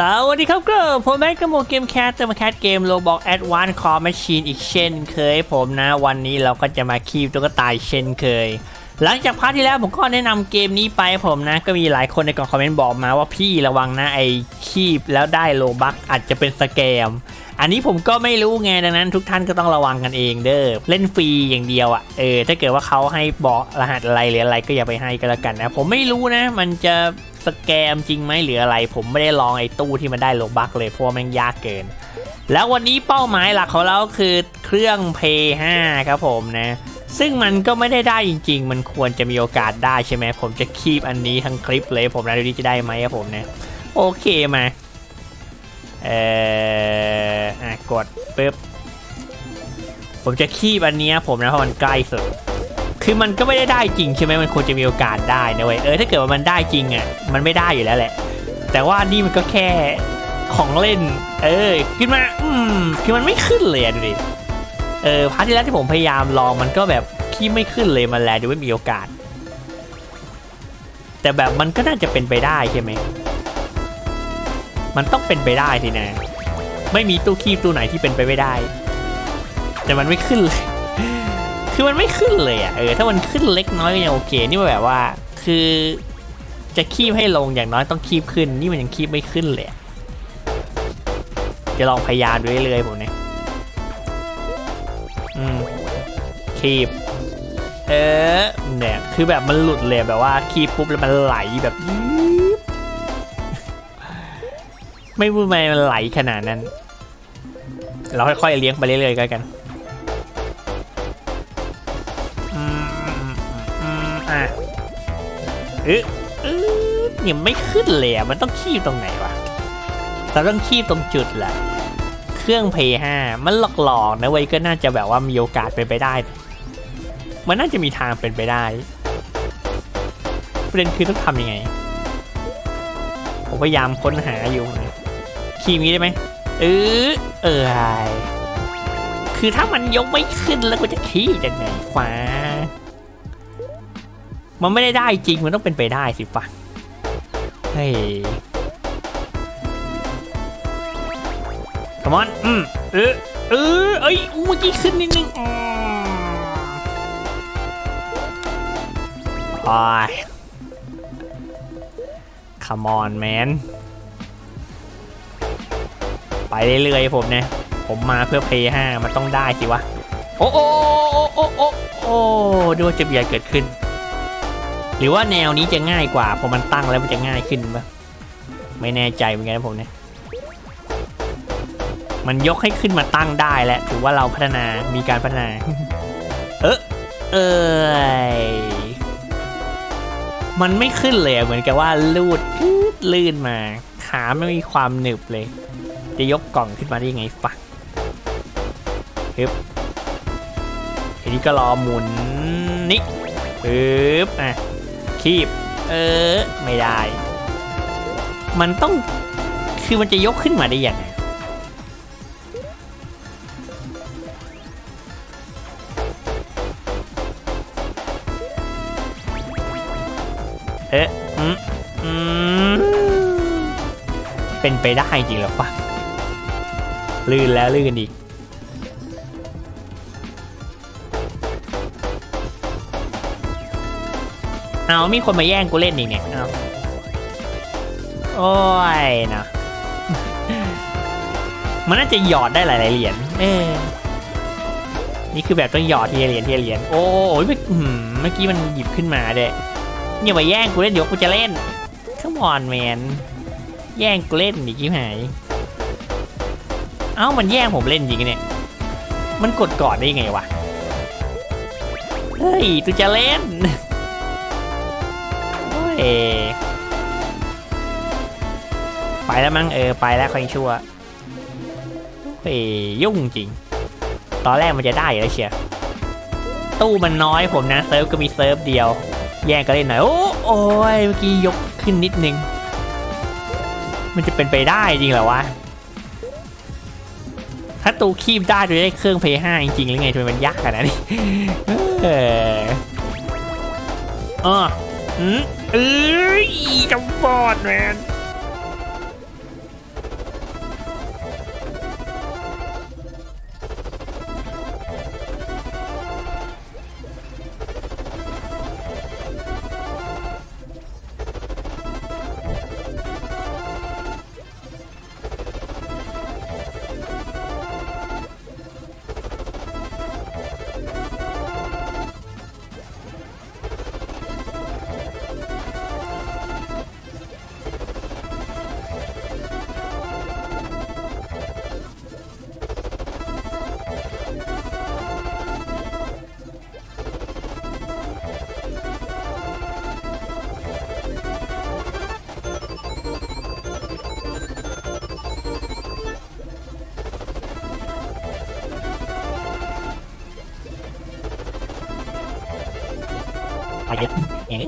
สวัสดีครับก็ผมแม็กกระโมเกมแคสจะมาแคสเกมโลบอกแอดวานซ์คอร์มชชีนอีกเช่นเคยผมนะ วันนี้เราก็จะมาคีบตุ๊กตาเช่นเคย หลังจากพาร์ทที่แล้วผมก็แนะนำเกมนี้ไปผมนะ ก็มีหลายคนในกล่องคอมเมนต์บอกมาว่าพี่ระวังนะไอคีบแล้วได้โลบักอาจจะเป็นสแกม อันนี้ผมก็ไม่รู้ไงดังนั้นทุกท่านก็ต้องระวังกันเองเด้อเล่นฟรีอย่างเดียวอะ่ะเออถ้าเกิดว่าเขาให้บอกรหัสอะไรหรืออะไรก็อย่าไปให้ก็แล้วกันนะ ผมไม่รู้นะ มันจะ สแกมจริงไหมหรืออะไร ผมไม่ได้ลองไอ้ตู้ที่มันได้โลบักเลยเพราะว่าแม่งยากเกิน แล้ววันนี้เป้าหมายหลักของเราคือเครื่อง p 5ครับผมนะ ซึ่งมันก็ไม่ได้ได้จริง ๆ มันควรจะมีโอกาสได้ใช่ไหมผมจะคีบอันนี้ทั้งคลิปเลยผมนะดูดิจะได้ไหมครับผมนะโอเคมาเอ่ออะกดปึ๊บผมจะคีบอันนี้ผมนะเพราะมันใกล้สุด คือมันก็ไม่ได้ได้จริงใช่ไหมมันควรจะมีโอกาสได้นะเว้ยเออถ้าเกิดว่ามันได้จริงอะมันไม่ได้อยู่แล้วแหละ แต่ว่านี่มันก็แค่ของเล่น เออขึ้นมาอืมคือมันไม่ขึ้นเลยอะดูดิเออพาร์ทที่แล้วที่ผมพยายามลองมันก็แบบคีบไม่ขึ้นเลยมันแลดูไม่มีโอกาส แต่แบบมันก็น่าจะเป็นไปได้ใช่ไหมมันต้องเป็นไปได้สินะไม่มีตู้คีบตู้ไหนที่เป็นไปไม่ได้ แต่มันไม่ขึ้นเลย คือมันไม่ขึ้นเลยอะเออถ้ามันขึ้นเล็กน้อยก็ยังโอเค นี่มันแบบว่า คือจะคีบให้ลงอย่างน้อยต้องคีบขึ้น นี่มันยังคีบไม่ขึ้นเลยจะลองพยายามดูเรื่อยๆผมเนี่ยอืมคีบเออเนี่ยคือแบบมันหลุดเลยแบบว่าคีบปุ๊บแล้วมันไหลแบบไม่รู้ทำไมมันไหลขนาดนั้น เราค่อยๆเลี้ยงไปเรื่อยๆก็แล้วกัน มอะเอ๊ะเอ๊ะเนี่ยไม่ขึ้นเลยอะมันต้องคีบตรงไหนวะเราต้องคีบตรงจุดแหละเครื่องเพย์ห้ามันหลอกๆนะเว้ยก็น่าจะแบบว่ามีโอกาสเป็นไปได้ มันน่าจะมีทางเป็นไปได้ประเด็นคือต้องทำยังไง ผมพยายามค้นหาอยู่นะคีย์นี้ได้ไหมเออเออคือถ้ามันยกไม่ขึ้นแล้วก็จะคีย์ยังไงฟ้า มันไม่ได้ได้จริงมันต้องเป็นไปได้สิฟ้าเฮ้ย come on อืมเออเออเอ้ยเมื่อกี้ขึ้นนิดนึงอ๋อโอ้ย come on man ไปเรื่อยๆผมเนี่ยผมมาเพื่อเพย์ห้ามันต้องได้สิวะ โอ้โอ้โอ้โอ้โอ้โอ้ดูว่าจะมีอะไรเกิดขึ้น หรือว่าแนวนี้จะง่ายกว่าพอมันตั้งแล้วมันจะง่ายขึ้นปะไม่แน่ใจเหมือนกันนะผมเนี่ยมันยกให้ขึ้นมาตั้งได้แล้วถือว่าเราพัฒนามีการพัฒนา เออเอยมันไม่ขึ้นเลยเหมือนกับว่าลูดลื่นมาขาไม่มีความหนึบเลย จะยกกล่องขึ้นมาได้ยังไงฟักฮึบทีนี้ก็รอหมุนนี่ฮึบอะ คีบ เออ ไม่ได้ มันต้องคือมันจะยกขึ้นมาได้ยังไงเอ๊ะอืมอืมเป็นไปได้จริงหรอปะลื่นแล้วลื่นอีก เอามีคนมาแย่งกูเล่นอีกเนี่ยเอาโอ้ยนะมันน่าจะหยอดได้หลายๆเหรียญเอ้นี่คือแบบต้องหยอดทีเหรียญทีเหรียญโอ้ยเมื่ออื้อหือเมื่อกี้มันหยิบขึ้นมาเด้อย่ามาแย่งกูเล่นเดี๋ยวกูจะเล่น Come on man แย่งกูเล่นดิกิ๊หายเอ้ามันแย่งผมเล่นจริงเนี่ยมันกดก่อนได้ยังไงวะเฮ้ยตูจะเล่น โอ้ยไปแล้วมั้งเออไปแล้วคอยชั่วเฮ้ยยุ่งจริง ตอนแรกมันจะได้แล้วเชียตู้มันน้อยผมนะเซิร์ฟก็มีเซิร์ฟเดียว แย่งกันเล่นหน่อย โอ้โอ้ยเมื่อกี้ยกขึ้นนิดนึง มันจะเป็นไปได้จริงเหรอวะ ถ้าตูคีบได้โดยได้เครื่องเพย์ห้าจริงๆหรือไงทำไมมันยากขนาดนี้เออ อืมเอ้ยจะบอดแมน เ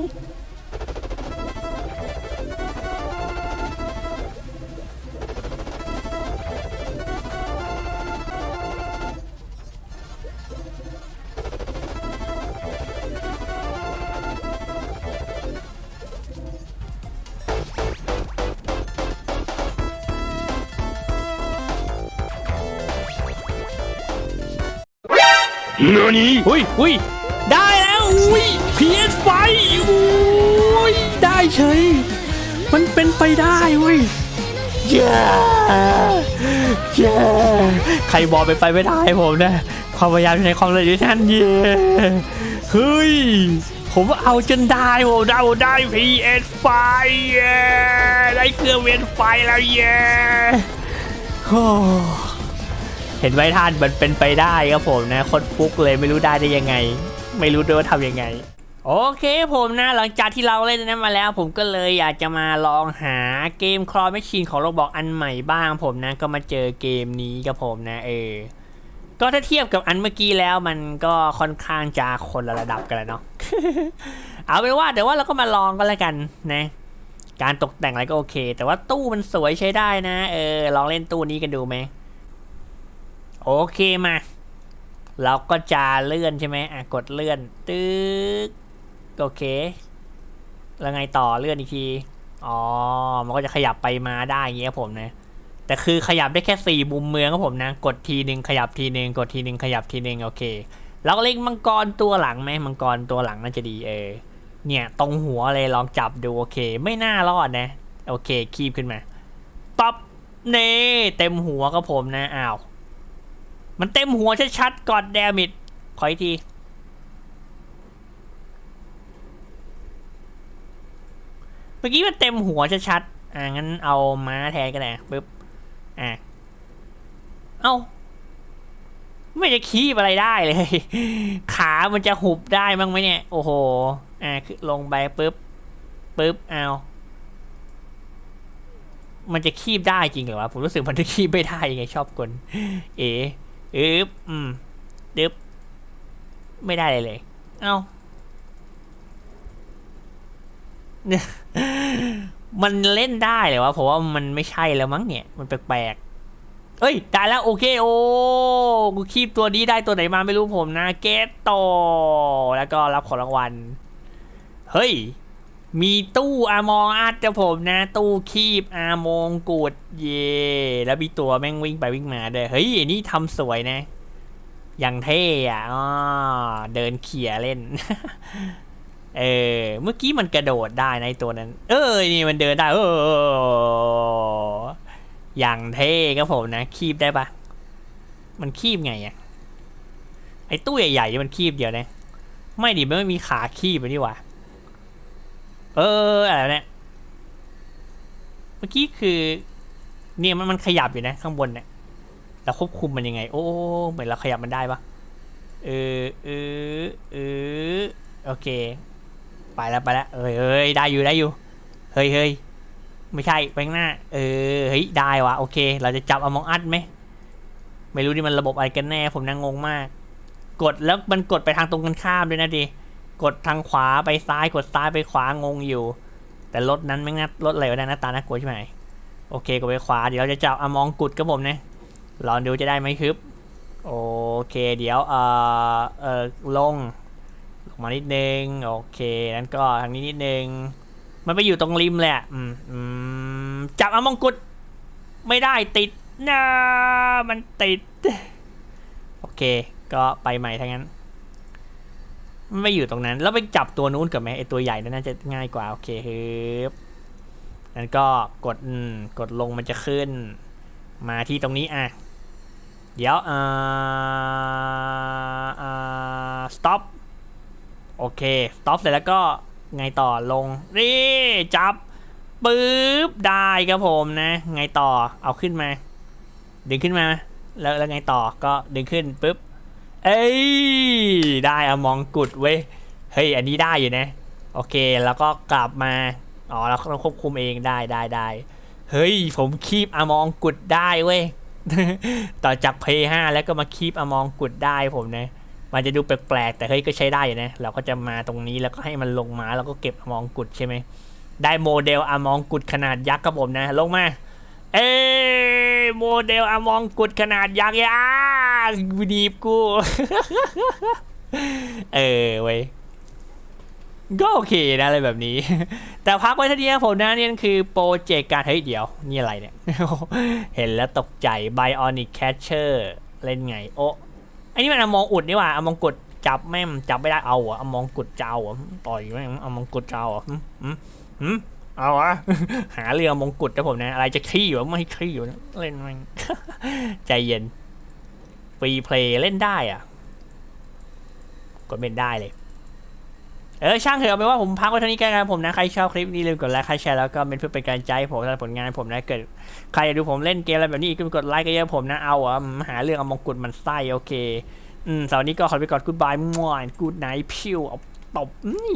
ยอะเอ๊ะอุ้ยอุ้ยได้แล้วอุ้ย PS ไฟอุ้ยได้เฉย มันเป็นไปได้เว้ยเย้เย้ใครบอกเป็นไปไม่ได้ผมนะความพยายามในความเลยท่านเย้เฮ้ยผมเอาจนได้ผมได้ผมได้ PS ไฟเย้ได้เครื่องเวียนไฟแล้วเย้โอ้เห็นไหมท่านมันเป็นไปได้ครับผมนะคนฟุกเลยไม่รู้ได้ได้ยังไง ไม่รู้ด้วยว่าทำยังไง โอเคผมนะหลังจากที่เราเล่นนั้นมาแล้ว ผมก็เลยอยากจะมาลองหาเกมคลอแมชชีนของโรบอกอันใหม่บ้าง ผมนะก็มาเจอเกมนี้กับผมนะเออก็ถ้าเทียบกับอันเมื่อกี้แล้วมันก็ค่อนข้างจะคนละระดับกันแล้วเนาะเอาเป็นว่าเดี๋ยวว่าเราก็มาลองกันแล้วกันนะการตกแต่งอะไรก็โอเค แต่ว่าตู้มันสวยใช้ได้นะ เออ ลองเล่นตู้นี้กันดูไหม โอเคมา เราก็จะเลื่อนใช่ไหมอะกดเลื่อนตึ๊กโอเค แล้วไงต่อเลื่อนอีกที อ๋อ มันก็จะขยับไปมาได้อย่างเงี้ยครับผมนะ แต่คือขยับได้แค่สี่มุมเมืองครับผมนะ กดทีหนึ่งขยับทีหนึ่งกดทีหนึ่งขยับทีหนึ่งโอเค แล้วก็เล็งมังกรตัวหลังไหมมังกรตัวหลังน่าจะดีเออ เนี่ย ตรงหัวเลยลองจับดูโอเค ไม่น่ารอดนะ โอเค คีบขึ้นมาป๊อปเน่เต็มหัวครับผมนะ อ้าว มันเต็มหัวชัดๆก่อดแดมิดขออีกทีเมื่อกี้มันเต็มหัวชัดๆอ่างั้นเอาม้าแทนก็ได้ปึ๊บอะเอ้าไม่จะคีบอะไรได้เลย ขามันจะหุบได้มั้งไหมเนี่ย โอ้โห อะคือลงไปปึ๊บปึ๊บเอามันจะคีบได้จริงเหรอวะ ผมรู้สึกมันจะคีบไม่ได้ยังไงชอบกล เอ๋ อึบอืมดึบไม่ได้เลยเลย เอ้าเนี่ยมันเล่นได้เลยวะเพราะว่ามันไม่ใช่แล้วมั้งเนี่ย มันแปลกๆเอ้ย ได้แล้ว โอเค โอ้กูคีบตัวนี้ได้ตัวไหนมาไม่รู้ผมนะ เกตโต แล้วก็รับของรางวัล เฮ้ย มีตู้อามองอาร์ตจะผมนะ ตู้คีบอามองกุดเย่แล้วมีตัวแม่งวิ่งไปวิ่งมาด้วยเฮ้ยนี่ทำสวยนะ อย่างเท่อะอ๋อเดินเขี่ยเล่น เออ เมื่อกี้มันกระโดดได้ในตัวนั้น เออนี่มันเดินได้เอออย่างเท่ครับผมนะ คีบได้ปะมันคีบไงอะไอ้ตู้ใหญ่ๆมันคีบเดียวนะ ไม่ดิมันไม่มีขาคีบอะนี่หว่า เอออะไรเนี่ยเมื่อกี้คือ เนี่ยมันมันขยับอยู่นะ ข้างบนเนี่ยเราควบคุมมันยังไง โอ้เหมือนเราขยับมันได้ปะเออเออเออโอเค ไปแล้วไปแล้วเอ้ยเอ้ยได้อยู่ได้อยู่ เฮ้ยเฮ้ยไม่ใช่ไปข้างหน้า เออเฮ้ยได้วะโอเค เราจะจับอมองอัดไหมไม่รู้นี่มันระบบอะไรกันแน่ ผมนั่งงงมาก กดแล้วมันกดไปทางตรงกันข้ามด้วยนะดิ กดทางขวาไปซ้ายกดซ้ายไปขวางงอยู่ แต่รถนั้นไม่งัดรถอะไรวะเนะหน้าตาน่ากลัวใช่ไหมโอเคกดไปขวาเดี๋ยวเราจะจับอมองกุดกับผมนะลองดูจะได้ไหมครับโอเคเดี๋ยวเอ่อเอ่อลงลงมานิดนึงโอเคนั้นก็ทางนี้นิดนึงมันไปอยู่ตรงริมเละอืมอืมจับอมองกุดไม่ได้ติดนะมันติด โอเค ก็ไปใหม่ทั้งนั้น ไม่อยู่ตรงนั้น แล้วไปจับตัวนู้นกับไหมไอตัวใหญ่นั่นน่าจะง่ายกว่า โอเคฮึบนั้นก็กดอืมกดลงมันจะขึ้น มาที่ตรงนี้อะ เดี๋ยวอ่าอ่า stop โอเค stop เสร็จแล้วก็ไงต่อลง นี่ จับปึ๊บได้ครับผมนะ ไงต่อเอาขึ้นมา ดึงขึ้นมา แล้วแล้วไงต่อก็ดึงขึ้นปึ๊บ เอ้ยได้อะมองกุดเว้ยเฮ้ยอันนี้ได้อยู่นะ โอเคแล้วก็กลับมาอ๋อเราเราควบคุมเองได้ได้ได้เฮ้ยผมคีบอมองกุดได้เว้ยต่อจากเพย์ห้าแล้วก็มาคีบอมองกุดได้ผมนะมันจะดูแปลกๆแต่เฮ้ยก็ใช้ได้อยู่นะเราก็จะมาตรงนี้แล้วก็ให้มันลงมาแล้วก็เก็บอมองกุฎใช่ไหมได้โมเดลอมองกุฎขนาดยักษ์ครับผมนะ ลงมา เอ้โมเดลอมองกุฎขนาดยักษ์ยาดีบกู เออเว้ยก็โอเคนะอะไรแบบนี้ แต่พักไว้เท่านี้นะผมนะนี่คือโปรเจกต์การเฮ้ยเดี๋ยว นี่อะไรเนี่ย เห็นแล้วตกใจ Bionic Catcher เล่นไง โอ้ไอ้นี่มันอมองอุดนี่หว่าอมองกุดจับแม่มจับไม่ได้เอาเหรอะอมองกุดจะเอาเหรอะต่อยแม่งอมองกุดจะเอาเหรอะหืมหืมเอาวะหาเรือมงกุฎนะผมนะ อะไรจะขี้อยู่ไม่ขี้อยู่นะเล่นแม่งใจเย็น ฟรีเพลย์เล่นได้อะ กดเป็นได้เลย เออช่างเถอะเอาเป็นว่าผมพักไว้เท่านี้กันนะผมนะใครชอบคลิปนี้ลืมกดไลค์ใครแชร์แล้วก็เป็นเพื่อเป็นกำลังใจให้ผมและผลงานผมนะเกิดใครอยากดูผมเล่นเกมอะไรแบบนี้อีกก็กดไลค์กันเยอะผมนะเอาอะหาเรื่องเอามงกุฎมันไส้โอเค อืมสำหรับวันนี้ก็ขอไปก่อนกูดบายมั่วกูดไนท์พิวเอาตบนี่